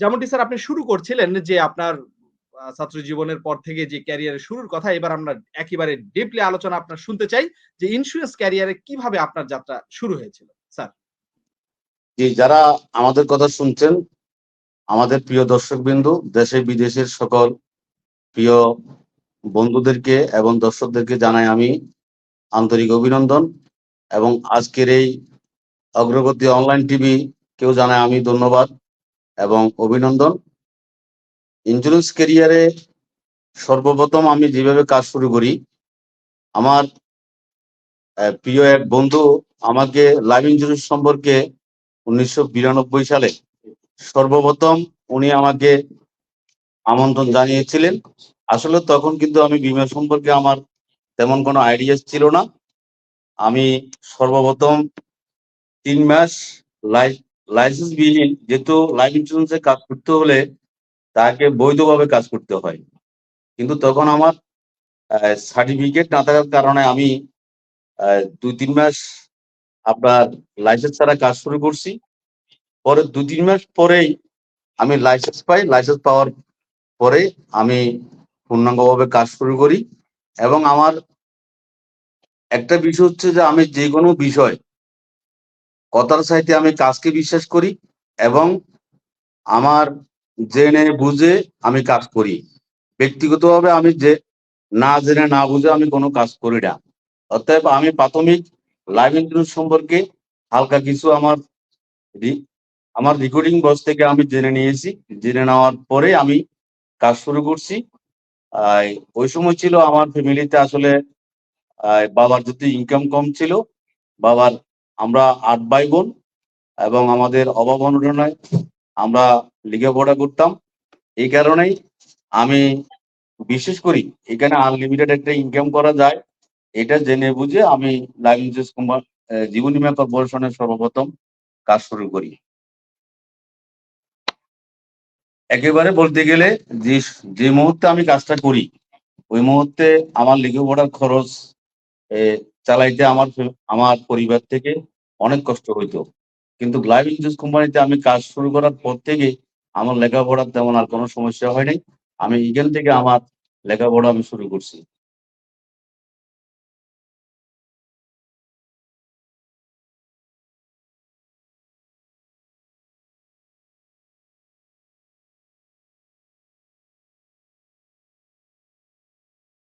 যেমনটি স্যার আপনি শুরু করছিলেন যে আপনার ছাত্র জীবনের পর থেকে যে ক্যারিয়ারের শুরুর কথা এবার আমরা একেবারে ডিপলি আলোচনা আপনার শুনতে চাই যে ইন্স্যুরেন্স ক্যারিয়ারে কীভাবে আপনার যাত্রা শুরু হয়েছিল? স্যার। জি, যারা আমাদের কথা শুনছেন, আমাদের প্রিয় দর্শকবিন্দু, দেশে বিদেশের সকল প্রিয় বন্ধুদেরকে এবং দর্শকদেরকে জানাই আমি আন্তরিক অভিনন্দন এবং আজকের এই অগ্রগতি অনলাইন টিভি কেউ জানায় আমি ধন্যবাদ এবং অভিনন্দন। ইন্স্যুরেন্স কেরিয়ারে সর্বপ্রথম আমি যেভাবে কাজ শুরু করি, আমার প্রিয় এক বন্ধু আমাকে লাইফ ইন্স্যুরেন্স সম্পর্কে ১৯৯২ সালে সর্বপ্রথম উনি আমাকে আমন্ত্রণ জানিয়েছিলেন। আসলে তখন কিন্তু আমি বীমা সম্পর্কে আমার তেমন কোনো আইডিয়া ছিল না। আমি সর্বপ্রথম তিন মাস লাই লাইসেন্সবিহীন যেহেতু লাইফ ইন্স্যুরেন্স কাজ করতে হলে তাকে বৈধভাবে কাজ করতে হয়। কিন্তু তখন আমার সার্টিফিকেট না থাকার কারণে আমি অ্যা ২-৩ মাস আপনার লাইসেন্স ছাড়া কাজ শুরু করছি। পরে ২-৩ মাস পরেই আমি লাইসেন্স পাই। লাইসেন্স পাওয়ার পরে আমি পূর্ণাঙ্গভাবে কাজ শুরু করি এবং আমার একটা বিষয় হচ্ছে যে আমি যে কোনো বিষয় কথার চাইতে আমি কাজকে বিশ্বাস করি এবং আমার জেনে বুঝে আমি কাজ করি। ব্যক্তিগতভাবে আমি যে না জেনে না বুঝে আমি কোনো কাজ করি না। অতএব আমি প্রাথমিক লাইফ ইন্স্যুরেন্স সম্পর্কে হালকা কিছু আমার আমার রেকর্ডিং বক্স থেকে আমি জেনে নিয়েছি। জেনে নেওয়ার পরে আমি কাজ শুরু করছি। ওই সময় ছিল আমার ফ্যামিলিতে আসলে বাবার যেহেতু ইনকাম কম ছিল, বাবার আমরা আট ভাই-বোন এবং আমাদের অভাব-অনটনে আমরা লেখাপড়া করতাম। এই কারণেই আমি বিশেষ করি এখানে আনলিমিটেড একটা ইনকাম করা যায়। এটা জেনে বুঝে আমি লাইফ ইন্স্যুরেন্স কোম্পা অ্যা জীবন বীমা কর্পোরেশনের সর্বপ্রথম কাজ শুরু করি। একেবারে বলতে গেলে যে যে মুহূর্তে আমি কাজটা করি, ওই মুহূর্তে আমার লেখাপড়ার খরচ চালাইতে আমার আমার পরিবার থেকে অনেক কষ্ট হইত কিন্তু লাইফ ইন্স্যুরেন্স কোম্পানিতে আমি কাজ শুরু করার পর থেকে আমার লেখাপড়ার তেমন আর কোনো সমস্যা হয় নাই। আমি এখান থেকে আমার লেখাপড়া আমি শুরু করছি।